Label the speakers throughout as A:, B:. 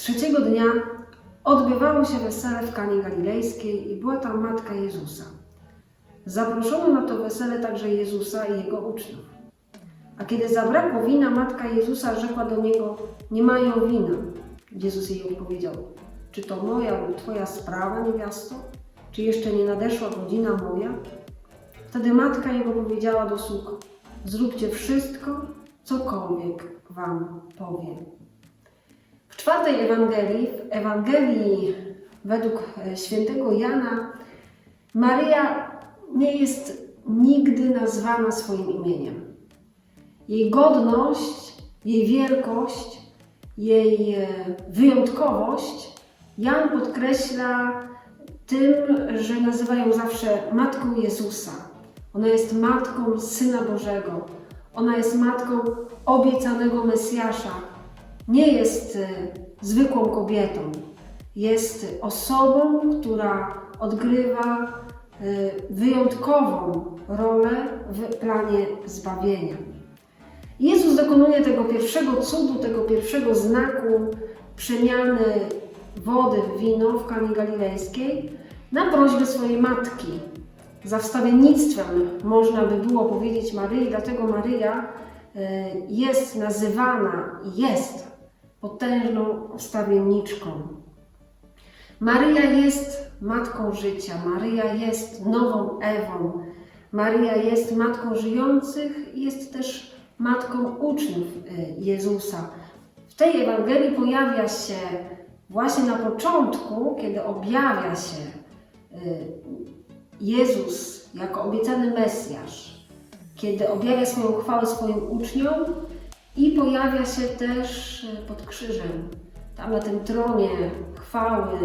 A: Trzeciego dnia odbywało się wesele w Kanie Galilejskiej i była tam matka Jezusa. Zaproszono na to wesele także Jezusa i jego uczniów. A kiedy zabrakło wina, matka Jezusa rzekła do niego: Nie mają wina. Jezus jej odpowiedział: Czy to moja lub twoja sprawa, niewiasto? Czy jeszcze nie nadeszła godzina moja? Wtedy matka jego powiedziała do sług: Zróbcie wszystko, cokolwiek wam powiem. W czwartej Ewangelii, w Ewangelii według e, świętego Jana, Maryja nie jest nigdy nazwana swoim imieniem. Jej godność, jej wielkość, jej e, wyjątkowość Jan podkreśla tym, że nazywa ją zawsze Matką Jezusa. Ona jest Matką Syna Bożego. Ona jest Matką obiecanego Mesjasza. Nie jest e, zwykłą kobietą. Jest osobą, która odgrywa e, wyjątkową rolę w planie zbawienia. Jezus dokonuje tego pierwszego cudu, tego pierwszego znaku przemiany wody w wino w Kanie Galilejskiej na prośbę swojej matki. Za wstawiennictwem można by było powiedzieć Maryi, dlatego Maryja e, jest nazywana jest potężną wstawienniczką. Maryja jest matką życia, Maryja jest nową Ewą, Maryja jest matką żyjących jest też matką uczniów y, Jezusa. W tej Ewangelii pojawia się właśnie na początku, kiedy objawia się y, Jezus jako obiecany Mesjasz, kiedy objawia swoją chwałę swoim uczniom i pojawia się też y, pod krzyżem, tam na tym tronie chwały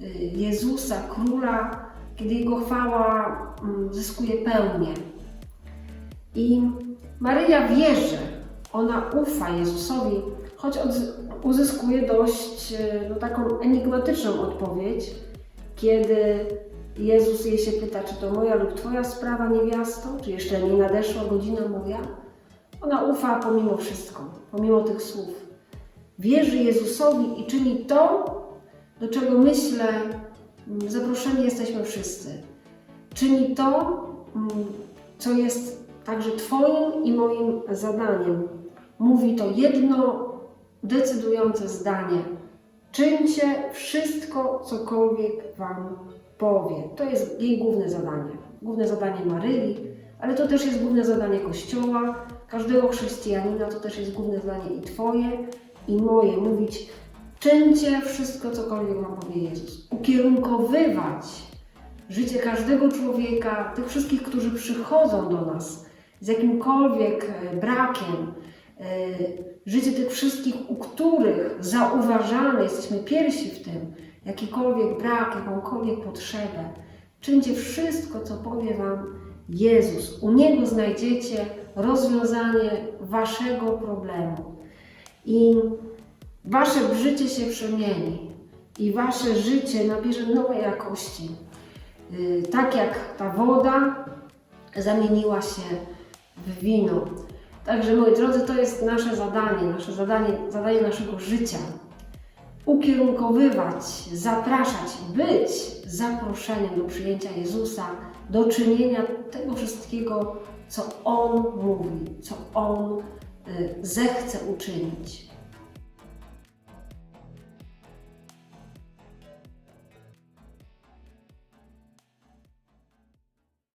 A: y, Jezusa, Króla, kiedy Jego chwała mm, zyskuje pełnię. I Maryja wierzy, ona ufa Jezusowi, choć uzyskuje dość e, no, taką enigmatyczną odpowiedź, kiedy Jezus jej się pyta, czy to moja lub twoja sprawa, niewiasto, czy jeszcze nie nadeszła godzina moja. Ona ufa pomimo wszystko, pomimo tych słów. Wierzy Jezusowi i czyni to, do czego myślę, mm, zaproszeni jesteśmy wszyscy. Czyni to, mm, co jest także Twoim i moim zadaniem. Mówi to jedno decydujące zdanie. Czyńcie wszystko, cokolwiek Wam powie. To jest jej główne zadanie. Główne zadanie Maryi, ale to też jest główne zadanie Kościoła, każdego chrześcijanina, to też jest główne zadanie i Twoje, i moje. Mówić, czyńcie wszystko, cokolwiek Wam powie Jezus. Ukierunkowywać życie każdego człowieka, tych wszystkich, którzy przychodzą do nas z jakimkolwiek e, brakiem, e, życie tych wszystkich, u których zauważamy, jesteśmy pierwsi w tym, jakikolwiek brak, jakąkolwiek potrzebę. Czyńcie wszystko, co powie Wam Jezus. U Niego znajdziecie rozwiązanie Waszego problemu. I Wasze życie się przemieni i Wasze życie nabierze nowej jakości. Yy, Tak jak ta woda zamieniła się w wino. Także moi drodzy, to jest nasze zadanie, nasze zadanie, zadanie naszego życia. Ukierunkowywać, zapraszać, być zaproszeniem do przyjęcia Jezusa, do czynienia tego wszystkiego, co On mówi, co On y, zechce uczynić.